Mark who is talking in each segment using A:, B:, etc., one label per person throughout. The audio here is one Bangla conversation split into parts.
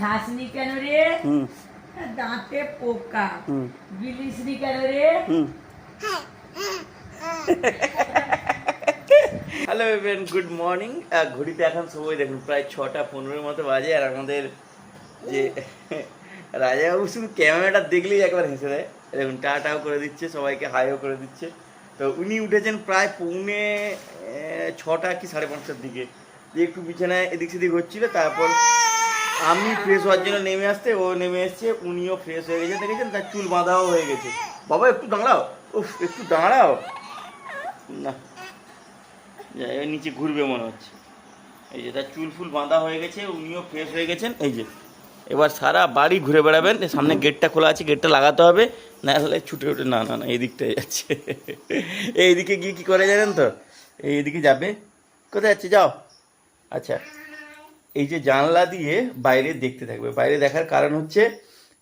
A: খাসনি কেন রে? দাঁতে পোকা। বিলিসনি কেন রে?
B: হ্যালো এভরিওয়ান গুড মর্নিং ঘড়িতে এখন সময় দেখুন প্রায় ছটা পনেরোর মতো বাজে আর আমাদের যে রাজাবাবু শুধু ক্যামেরাটা দেখলেই একবার হেসে দেয়। দেখুন টাটাও করে দিচ্ছে সবাইকে হাইও করে দিচ্ছে। তো উনি উঠেছেন প্রায় পৌনে ছটা কি সাড়ে পাঁচটার দিকে। দিয়ে একটু বিছানায় এদিক সেদিক হচ্ছিল তারপর আমি ফ্রেশ হওয়ার জন্য নেমে আসতে, ও নেমে এসছে, উনিও ফ্রেশ হয়ে গেছে, দেখেছেন? তার চুল বাঁধাও হয়ে গেছে। বাবা, একটু দাঁড়াও। উফ, একটু দাঁড়াও। না। নিচে ঘুরবে মনে হচ্ছে। এই যে, তার চুল ফুল বাঁধা হয়ে গেছে, উনিও ফ্রেশ হয়ে গেছেন। এই যে, এবার সারা বাড়ি ঘুরে বেড়াবেন। সামনে গেটটা খোলা আছে গেটটা লাগাতে হবে। না হলে ছুটে ছুটে, না না না এই দিকটাই যাচ্ছে এইদিকে গিয়ে কী করে জানেন তো? এইদিকে যাবে। কোথায় যাচ্ছে? যাও। আচ্ছা। এই যে জানলা দিয়ে বাইরে দেখতে থাকবে। বাইরে দেখার কারণ হচ্ছে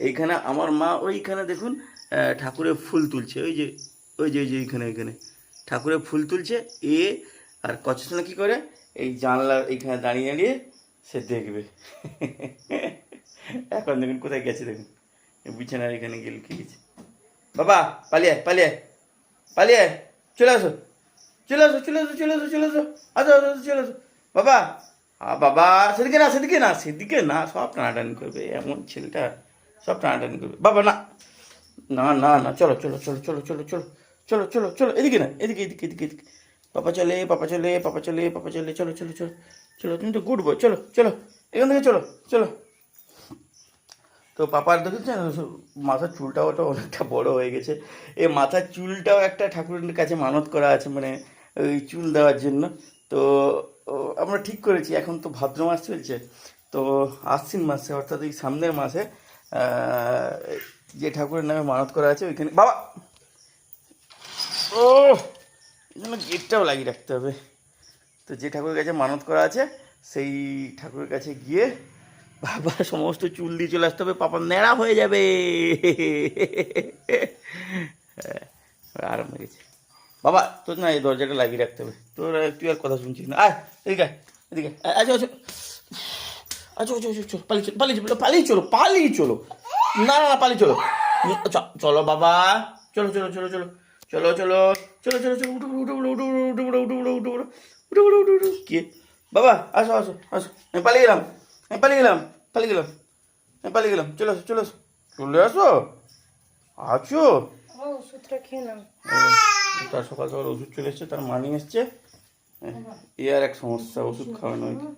B: এইখানে আমার মা ওইখানে দেখুন ঠাকুরের ফুল তুলছে। ওই যে ওই যে ওই যে এইখানে এইখানে। ঠাকুরের ফুল তুলছে এ আর কচনা কি করে? এই জানলা এইখানে দাঁড়িয়ে দাঁড়িয়ে সে দেখবে। এখন দেখুন কোথায় গেছে দেখুন। বিছানার এখানে গিয়ে লুকিয়ে গেছে। বাবা পালিয়ে পালিয়ে পালিয়ে চলে আসো। চলে আসো চলে আসো চলে আসো চলে আসো আসো আসো, চলে আসো। বাবা আ বাবা সেদিকে না সেদিকে না সেদিকে না সব টানাটানি করবে এমন ছেলেটা সব টানাটানি করবে বাবা না না না না চলো চলো চলো চলো চলো চলো চলো চলো চলো এদিকে না এদিকে এদিকে এদিকে এদিকে পাপা চলে পাপা চলে পাপা চলে পাপা চলে চলো চলো চলো চলো তুমি তো গুড বয় চলো চলো এখান থেকে চলো চলো তো পাপার দেখেছেন মাথার চুলটাও তো অনেকটা বড় হয়ে গেছে এই মাথার চুলটাও একটা ঠাকুরের কাছে মানত করা আছে মানে ওই চুল দেওয়ার জন্য তো আমরা ঠিক করেছি এখন তো ভাদ্র মাস চলছে। তো আশ্বিন মাসে অর্থাৎ এই সামনের মাসে যে ঠাকুরের নামে মানত করা আছে ওইখানে বাবা! ও জন্য গেটটাও লাগিয়ে রাখতে হবে। তো যে ঠাকুরের কাছে মানত করা আছে সেই ঠাকুরের কাছে গিয়ে বাবা সমস্ত চুল দিয়ে চলে আসতে হবে পাপা ন্যাড়া হয়ে যাবে। হ্যাঁ, আরাম হয়ে গেছে বাবা তোর না এই দরজাটা লাগিয়ে রাখতে হবে তোর তুই আর কথা শুনছিস না আয় এদিকে এদিকে আচ্ছা আচ্ছা আচ্ছা আচ্ছা আচ্ছা পালিয়ে চলো পালিয়ে চলো পালিয়ে চলো না না না পালিয়ে চলো চলো বাবা চলো চলো চলো চলো চলো চলো চলো চলো চলো উঠো উঠো উঠো উঠো উঠো উঠো উঠো উঠো উঠো উঠো উঠো উঠো উঠো কে বাবা আসো আসো আসো আমি পালিয়ে গেলাম আমি পালিয়ে গেলাম পালিয়ে গেলাম আমি পালিয়ে গেলাম চলে আসো চলে আসো চলে আসো আছো
C: ওষুধটা খেয়ে নাও
B: তার সকাল সকাল ওষুধ চলে এসছে তার মা নিয়ে এসছে। এ আর এক সমস্যা ওষুধ খাওয়ানো হয়তো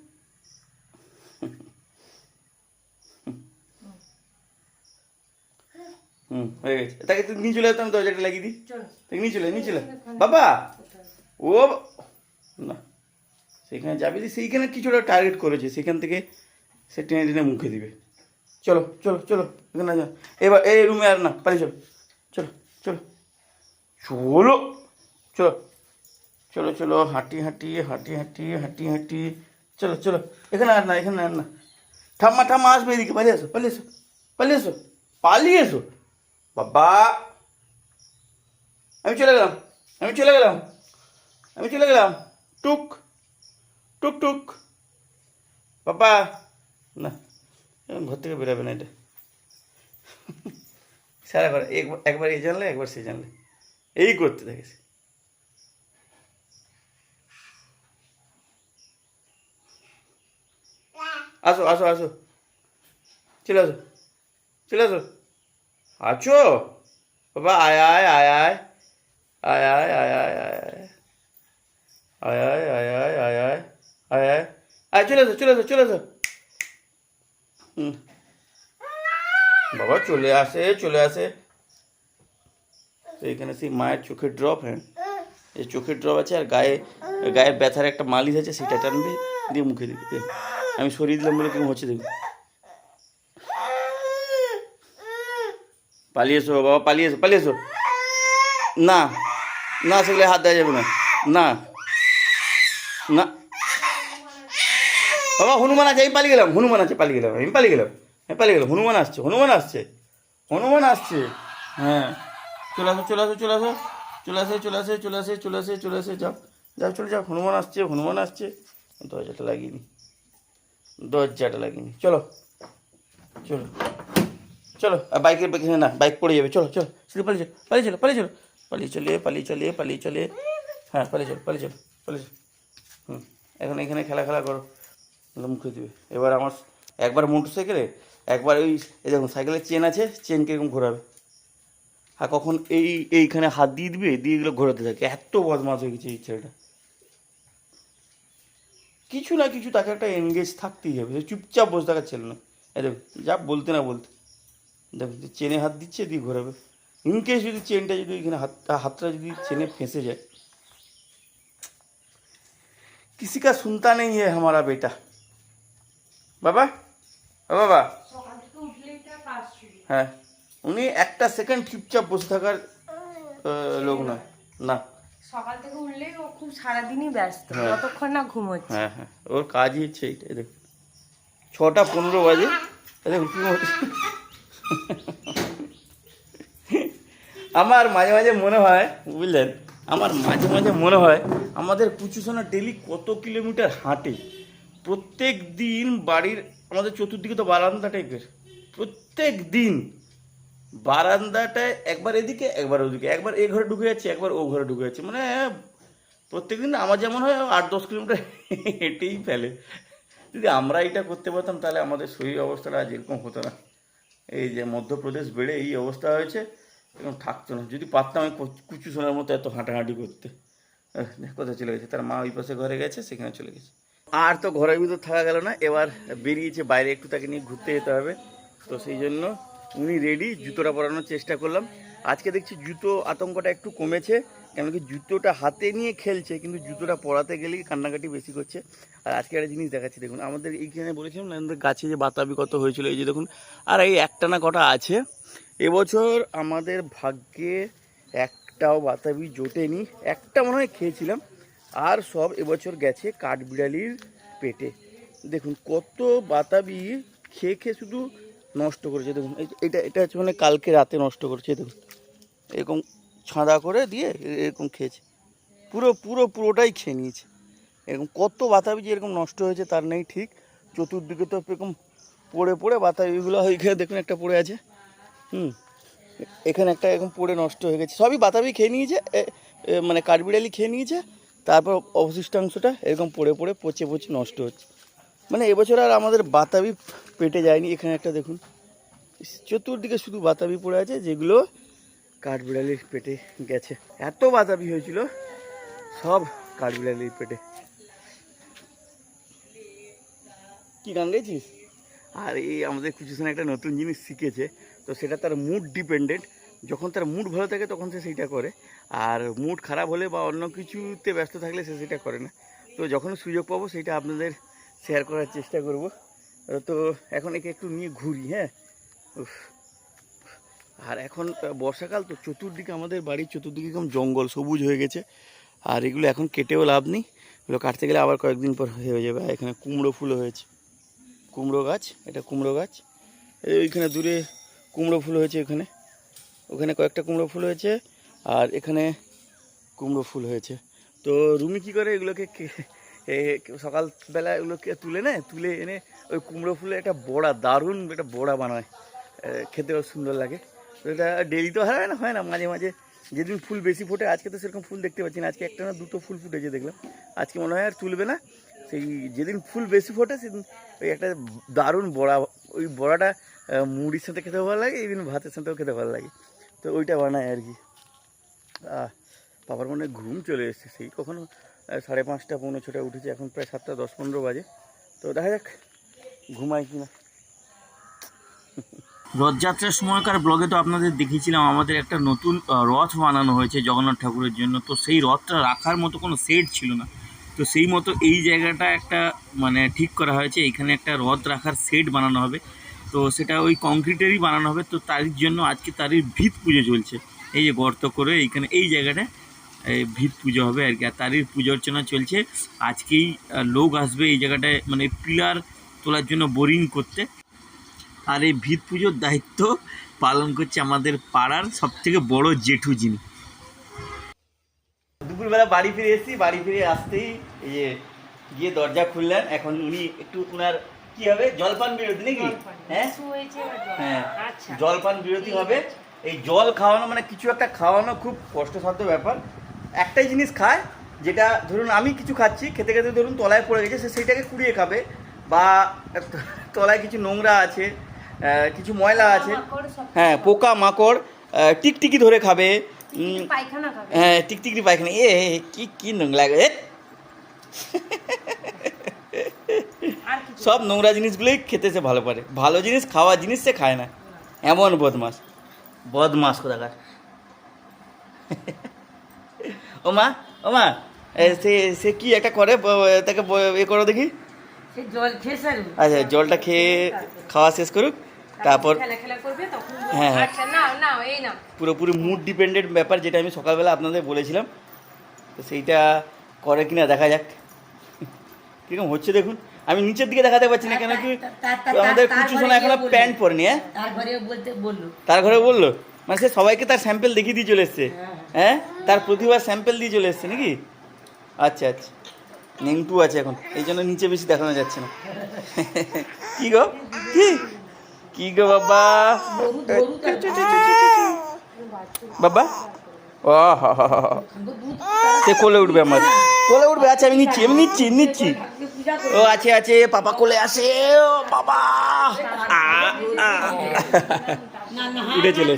B: হুম হয়ে গেছে। তাকে তুই নিয়ে চলে যেতাম দরজাটা লাগিয়ে দিই।
C: চলো।
B: তাকে নিয়ে চলে নিয়ে চলে। বাবা! ও না সেখানে যাবি যে সেইখানে কিছুটা টার্গেট করেছে সেখান থেকে সে টেনে টেনে মুখে দিবে। চলো চলো চলো এখানে যা এবার এই রুমে আর না পালিয়ে চলো। চলো চলো। চলো চলো চলো চলো, হাঁটি হাঁটি হাঁটি হাঁটি হাঁটি হাঁটি। চলো চলো, এখানে আর না, এখানে আর না। ঠাম্মা ঠাম্মা, আসবে এদিকে, পালিয়ে এসো পালিয়ে এসো পালিয়ে এসো পালিয়ে এসো। বাবা, আমি চলে গেলাম, আমি চলে গেলাম, আমি চলে গেলাম। টুক টুক টুক। বাবা, না ঘর থেকে বেরোবে না এটা। সারা করে একবার একবার এই জানলে, একবার সে জানলে। এই করতে সে। আসো আসো আসো চলে আসো চলে আসো আছো বাবা আয় আয় আয় আয় আয় আয় আয় আয় আয় আয় আয় আয় আয় আয় আয় আয় আয় আয় চলে আসো চলে আসো চলে আসো বাবা চলে আসে চলে আসে তো এখানে সেই মায়ের চোখের ড্রপ হ্যাঁ? এই চোখের ড্রপ আছে আর গায়ে গায়ে ব্যথার একটা মালিশ আছে, সেটা টানবে, দিয়ে মুখে দিবে আমি সরিয়ে দিলাম বলে কেমন হচ্ছে দেখুন পালিয়ে এসো বাবা, পালিয়ে এসো পালিয়ে এসো। না না, সেগুলো হাত দেওয়া যাবে না। না। না। বাবা, হনুমান আছে, আমি পালিয়ে গেলাম, হনুমান আছে, পালিয়ে গেলাম, আমি পালিয়ে গেলাম, আমি পালিয়ে গেলাম, হনুমান আসছে হনুমান আসছে হনুমান আসছে হ্যাঁ। চলে আসো চলে আসো চলে আসো। চলে আসে চলে আসে চলে আসে চলে আসে চলে আসে, যাও। যাও, চলে যাও। হনুমান আসছে হনুমান আসছে। দরজাটা লাগিয়ে নি দরজাটা লাগিয়ে নি চলো। চলো। চলো। আর বাইকের এখানে না, বাইক পড়ে যাবে। চলো চলো। শুধু পালিয়ে চলো পালিয়ে চলো পালিয়ে চলো। পালিয়ে চলে পালিয়ে চলে পালিয়ে চলে। হ্যাঁ পালিয়ে চলো পালিয়ে চলো, পালিয়ে হুম। এখন এখানে খেলা খেলা করো। মুখে দিবে। এবার আমার একবার মোটর সাইকেলে একবার ওই দেখুন, সাইকেলের চেন আছে, চেন কীরকম ঘোরাবে। আর কখন এই এইখানে হাত দিয়ে দিবে দিয়ে এগুলো ঘোরাতে থাকে এত বদমাস হয়ে গেছে এই ছেলেটা কিছু না কিছু তাকে একটা এনগেজ থাকতেই হবে সে চুপচাপ বসে থাকার ছেলে না এই দেখুন যা বলতে না বলতে দেখুন যে চেনে হাত দিচ্ছে দিয়ে ঘোরাবে ইনকেস যদি চেনটা যদি এখানে হাত হাতটা যদি চেনে ফেঁসে যায় किसी का सुनता नहीं है हमारा बेटा বাবা ও বাবা হ্যাঁ উনি একটা সেকেন্ড চুপচাপ বসে থাকার লোক নয় না।
C: সকাল থেকে উঠলেই ও খুব সারাদিনই ব্যস্ত
B: হ্যাঁ।
C: যতক্ষণ না ঘুমোচ্ছে।
B: হ্যাঁ হ্যাঁ। ওর কাজই হচ্ছে এইটাই দেখুন। ছটা পনেরো বাজে দেখুন কি আমার মাঝে মাঝে মনে হয় বুঝলেন আমার মাঝে মাঝে মনে হয় আমাদের কুচুসোনা ডেলি কত কিলোমিটার হাঁটে। প্রত্যেক দিন বাড়ির আমাদের চতুর্দিকে তো বারান্দা টাইপের প্রত্যেক দিন বারান্দাটায় একবার এদিকে, একবার ওদিকে, একবার এ ঘরে ঢুকে যাচ্ছে, একবার ও ঘরে ঢুকে যাচ্ছে। মানে প্রত্যেকদিন আমার যেমন হয়, আট দশ কিলোমিটার হেঁটেই ফেলে। যদি আমরা এটা করতে পারতাম, তাহলে আমাদের শরীর অবস্থাটা আজ এরকম হতো না। এই যে মধ্যপ্রদেশ বেড়ে এই অবস্থা হয়েছে, এরকম থাকতো না। যদি পারতাম আমি কচু- সোনার মতো এত হাঁটাহাঁটি করতে। কোথায় চলে গেছে? তার মা ওই পাশে ঘরে গেছে, সেখানে চলে গেছে। আর তো ঘরের ভিতর থাকা গেল না, এবার বেরিয়েছে, বাইরে একটু তাকে নিয়ে ঘুরতে যেতে হবে। তো সেই জন্য উনি রেডি জুতোটা পরানোর চেষ্টা করলাম। আজকে দেখছি জুতো আতঙ্কটা একটু কমেছে, কেন কি জুতোটা হাতে নিয়ে খেলছে, কিন্তু জুতোটা পরাতে গেলেই কান্নাকাটি বেশি করছে। আর আজকে একটা জিনিস দেখাচ্ছি, দেখুন, আমাদের এইখানে বলেছিলাম না, আমাদের গাছে যে বাতাবি কত হয়েছিল, এই যে দেখুন, আর এই একটা না কটা আছে। এবছর আমাদের ভাগ্যে একটাও বাতাবি জোটেনি, একটা মনে হয় খেয়েছিলাম, আর সব এবছর গেছে কাঠবিড়ালির পেটে। দেখুন, কত বাতাবি খেয়ে খেয়ে শুধু নষ্ট করেছে, দেখুন। এটা এটা হচ্ছে মানে কালকে রাতে নষ্ট করেছে, দেখুন। এরকম ছাঁদা করে দিয়ে এরকম খেয়েছে। পুরো পুরো, পুরোটাই খেয়ে নিয়েছে। এরকম কত বাতাবি যে এরকম নষ্ট হয়েছে, তার নেই ঠিক। চতুর্দিকে তো এরকম পড়ে পড়ে বাতাবিগুলো ওইখানে দেখুন একটা পড়ে আছে। হুম। এখানে একটা এরকম পড়ে নষ্ট হয়ে গেছে। সবই বাতাবি খেয়ে নিয়েছে মানে কাঠবিড়ালি খেয়ে নিয়েছে। তারপর অবশিষ্টাংশটা এরকম পড়ে পড়ে, পচে পচে নষ্ট হচ্ছে। মানে এবছর আর আমাদের বাতাবি পেটে যায়নি, এখানে একটা দেখুন। চতুর্দিকে শুধু বাতাবি পড়ে আছে, যেগুলো কাঠবিড়ালির পেটে গেছে। এত বাতাবি হয়েছিল, সব কাঠবিড়ালির পেটে। কি গান গেছিস আর এই আমাদের কিছুক্ষণ একটা নতুন জিনিস শিখেছে, তো সেটা তার মুড ডিপেন্ডেন্ট যখন তার মুড ভালো থাকে, তখন সে সেইটা করে। আর মুড খারাপ হলে বা অন্য কিছুতে ব্যস্ত থাকলে সে সেটা করে না। তো যখন সুযোগ পাবো, সেটা আপনাদের শেয়ার করার চেষ্টা করব। তো এখন একে একটু নিয়ে ঘুরি হ্যাঁ। আর এখন বর্ষাকাল, তো চতুর্দিকে আমাদের বাড়ির চতুর্দিকে এরকম জঙ্গল, সবুজ হয়ে গেছে। আর এগুলো এখন কেটেও লাভ নেই। এগুলো কাটতে গেলে আবার কয়েকদিন পর হয়ে যাবে। এখানে কুমড়ো ফুলও হয়েছে। কুমড়ো গাছ, এটা কুমড়ো গাছ। ওইখানে দূরে কুমড়ো ফুল হয়েছে ওখানে ওখানে কয়েকটা কুমড়ো ফুল হয়েছে। আর এখানে কুমড়ো ফুল হয়েছে। তো রুমি কি করে এগুলোকে এ, সকালবেলা এগুলোকে তুলে নেয় তুলে এনে ওই কুমড়ো ফুলে একটা বড়া দারুণ একটা বড়া বানায়। এ, খেতেও সুন্দর লাগে। এটা ডেলি তো হয় না হয় না মাঝে মাঝে যেদিন ফুল বেশি ফোটে আজকে তো সেরকম ফুল দেখতে পাচ্ছি না আজকে একটা না দুটো ফুল ফুটেছে দেখলাম। আজকে মনে হয় আর তুলবে না সেই যেদিন ফুল বেশি ফোটে সেদিন ওই একটা দারুণ বড়া ওই বড়াটা মুড়ির সাথে খেতে ভালো লাগে even ভাতের সাথেও খেতে ভালো লাগে। তো ওইটা বানায় আর কি। বাবার মনে ঘুম চলে এসেছে সেই কখনো সাড়ে পাঁচটা পৌনে ছটায় উঠেছে, এখন প্রায় সাতটা দশ পনেরো বাজে। তো দেখা যাক ঘুমাই কিনা। রথযাত্রার সময়কার ব্লগে তো আপনাদের দেখিয়েছিলাম, আমাদের একটা নতুন রথ বানানো হয়েছে জগন্নাথ ঠাকুরের জন্য। তো সেই রথটা রাখার মতো কোনো সেট ছিল না। তো সেই মতো এই জায়গাটা একটা মানে ঠিক করা হয়েছে। এখানে একটা রথ রাখার সেট বানানো হবে। তো সেটা ওই কংক্রিটেরই বানানো হবে। তো তার জন্য আজকে তারই ভিত পুজো চলছে। এই যে গর্ত করে এইখানে, এই জায়গাটায় এই ভিত পুজো হবে আর কি। আর তারই পুজো অর্চনা চলছে। আজকেই লোক আসবে এই জায়গাটায় মানে পিলার তোলার জন্য বোরিং করতে। আর এই ভিত পুজোর দায়িত্ব পালন করছে আমাদের পাড়ার সব থেকে বড় জেঠু যিনি। দুপুরবেলা বাড়ি ফিরে এসেছি বাড়ি ফিরে আসতেই এই যে গিয়ে দরজা খুললেন। এখন উনি একটু ওনার কি হবে জলপান বিরতি নাকি? হ্যাঁ। হ্যাঁ
C: আচ্ছা।
B: জলপান বিরতি হবে। এই জল খাওয়ানো মানে কিছু একটা খাওয়ানো খুব কষ্টসাধ্য ব্যাপার। একটাই জিনিস খায় যেটা ধরুন আমি কিছু খাচ্ছি খেতে খেতে ধরুন তলায় পড়ে গেছে সে সেইটাকে কুড়িয়ে খাবে বা তলায় কিছু নোংরা আছে কিছু ময়লা আছে হ্যাঁ পোকা মাকড় টিকটিকি ধরে খাবে হ্যাঁ টিকটিকি পায়খানা এ কি কি নোংরা লাগে সব নোংরা জিনিসগুলোই খেতে সে ভালো পারে ভালো জিনিস খাওয়া জিনিস সে খায় না এমন বদমাস বদমাস কোথাকার। ও মা ও মা সে সে কি একটা করে তাকে এ করো দেখি।
A: জল খেয়ে
B: আচ্ছা জলটা খেয়ে খাওয়া শেষ করুক তারপর হ্যাঁ, হ্যাঁ।
C: আচ্ছা
B: পুরোপুরি মুড ডিপেন্ডেন্ট ব্যাপার যেটা আমি সকালবেলা আপনাদের বলেছিলাম তো সেইটা করে কিনা দেখা যাক। কীরকম হচ্ছে দেখুন আমি নিচের দিকে দেখাতে পারছি না কেন কি? আমাদের কুচু সোনা
A: এখনও।
B: প্যান্ট হ্যাঁ?
A: তারপরে বলতে বলল।
B: তার ঘরে বলল? মানে সে সবাইকে তার স্যাম্পেল দেখিয়ে দিয়ে চলে এসছে। হ্যাঁ। তার প্রতিবার স্যাম্পেল দিয়ে চলে এসছে নাকি? আচ্ছা আচ্ছা। নেংটু আছে এখন। এই জন্য নিচে বেশি দেখানো যাচ্ছে না। কি গো? কি? কি গো বাবা? বাবা? ও হা হা হা হা। সে কোলে উঠবে আমার। কোলে উঠবে? আচ্ছা আমি নিচ্ছি আমি নিচ্ছি নিচ্ছি। ও আছে আছে পাপা কোলে আসে। ও বাবা। উঠে চলে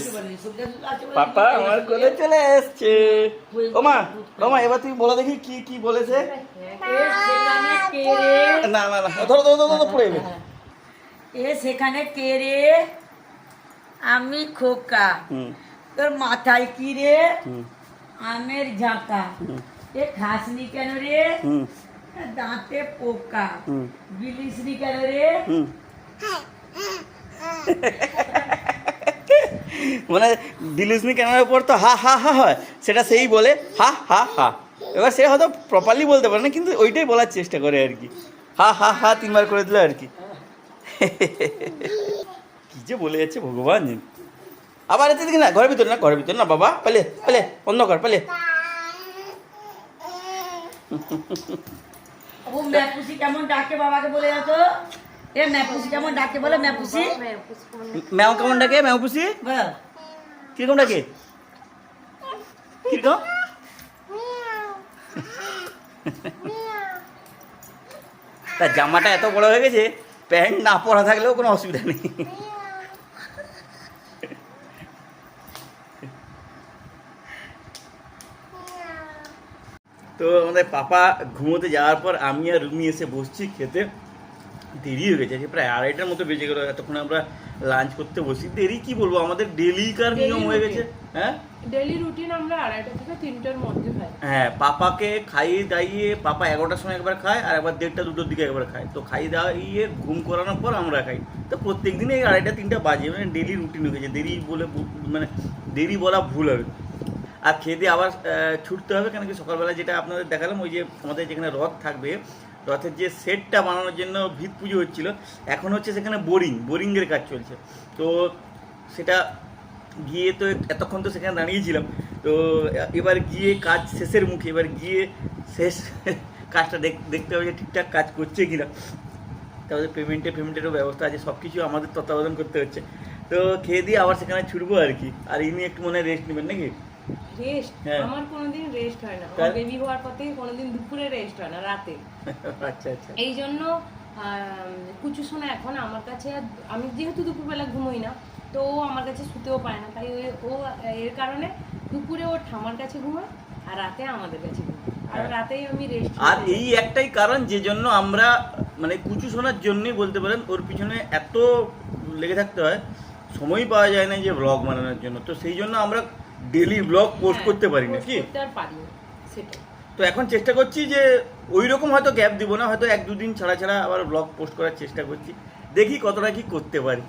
B: পাপা আমার কোলে চলে এসছে। ও মা ও মা এবার তুই বলো দেখি কি কি বলেছে।
A: এ সেখানে কে রে
B: না না না ধরো ধরো ধরো পড়ে যাবে
A: এ সেখানে কে রে? আমি খোকা। তোর মাথায় কি রে? আমের ঝাঁকা। এ খাসনি কেন রে? দাঁতে পোকা। বিলিসনি কেন রে?
B: হুম। মানে দিলুসনি ক্যামেরার উপর তো হা হা হা, হয়। সেটা সেই বলে, হা হা হা। এবার সে হয়তো প্রপারলি বলতে পারে না, কিন্তু ওইটাই বলার চেষ্টা করে আর কি। হা হা হা, তিনবার করে দিল আর কি। কি যে বলে যাচ্ছে ভগবান। আবার এতে দেখি না, ঘরের ভিতরে না, ঘরের ভিতরে না, বাবা, পেলে পেলে বন্ধ কর পালে
A: কেমন ডাকে বাবাকে বলে যাতো? এ ম্যাপুসি কেমন ডাকে? বলে ম্যাপুসি।
B: ম্যাও কেমন ডাকে? ম্যাও পুষি কীরকম ডাকে? কীরকম? তার জামাটা এত বড় হয়ে গেছে প্যান্ট না পরা থাকলেও কোনো অসুবিধা নেই। তো আমাদের পাপা ঘুমোতে যাওয়ার পর আমি আর রুমি এসে বসছি খেতে। দেরি হয়ে গেছে আজকে প্রায় আড়াইটার মতো বেজে গেলো এতক্ষণ আমরা লাঞ্চ করতে বসি। দেরি কি বলব? আমাদের ডেলিকার নিয়ম হয়ে গেছে হ্যাঁ?
D: ডেলি রুটিন আমরা আড়াইটা থেকে তিনটার মধ্যে খাই
B: হ্যাঁ পাপাকে খাইয়ে দাইয়ে পাপা এগারোটার সময় একবার খায় আর একবার দেড়টা দুটোর দিকে একবার খায়। তো খাইয়ে দাইয়ে ঘুম করানোর পর আমরা খাই। তো প্রত্যেক দিনে এই আড়াইটা তিনটা বাজে মানে ডেলি রুটিন হয়ে গেছে। দেরি বলে মানে দেরি বলা ভুল হবে আর খেয়ে দিয়ে আবার ছুটতে হবে কেন কি সকালবেলা যেটা আপনাদের দেখালাম ওই যে আমাদের যেখানে রথ থাকবে রথের যে সেটটা বানানোর জন্য ভিত পুজো হচ্ছিল, এখন হচ্ছে সেখানে বোরিং বোরিংয়ের কাজ চলছে। তো সেটা গিয়ে তো এতক্ষণ তো সেখানে দাঁড়িয়েছিলাম, তো এবার গিয়ে কাজ শেষের মুখে, এবার গিয়ে শেষ কাজটা দেখতে হবে যে ঠিকঠাক কাজ করছে কিনা। তারপরে পেমেন্টে পেমেন্টেরও ব্যবস্থা আছে সব কিছু আমাদের তত্ত্বাবধান করতে হচ্ছে। তো খেয়ে দিয়ে আবার সেখানে ছুটবো আর কি, আর ইনি একটু মনে রেস্ট নেবেন নাকি?
D: রেস্ট
B: হ্যাঁ।
D: আমার কোনোদিন রেস্ট হয় না। আমার বেবি হওয়ার পর থেকে কোনোদিন দুপুরে রেস্ট হয় না রাতে।
B: আচ্ছা আচ্ছা।
D: এই জন্য কুচু সোনা এখন আমার কাছে আমি যেহেতু দুপুরবেলা ঘুমোই না তো ও আমার কাছে শুতেও পায় না। তাই ও এর কারণে দুপুরে ও ঠামার কাছে ঘুমায় আর রাতে আমাদের কাছে ঘুমায়। আর
B: হ্যাঁ।
D: রাতেই আমি রেস্ট
B: আর এই একটাই কারণ যে জন্য আমরা মানে কুচু শোনার জন্যই বলতে পারেন ওর পিছনে এত লেগে থাকতে হয় সময় পাওয়া যায় না যে ব্লগ বানানোর জন্য। তো সেই জন্য আমরা ডেলি ব্লগ পোস্ট করতে পারি না কি তো এখন চেষ্টা করছি যে ওই রকম হয়তো গ্যাপ দিব না হয়তো এক দুদিন ছাড়া ছাড়া আবার ব্লগ পোস্ট করার চেষ্টা করছি। দেখি কতটা কি করতে পারি।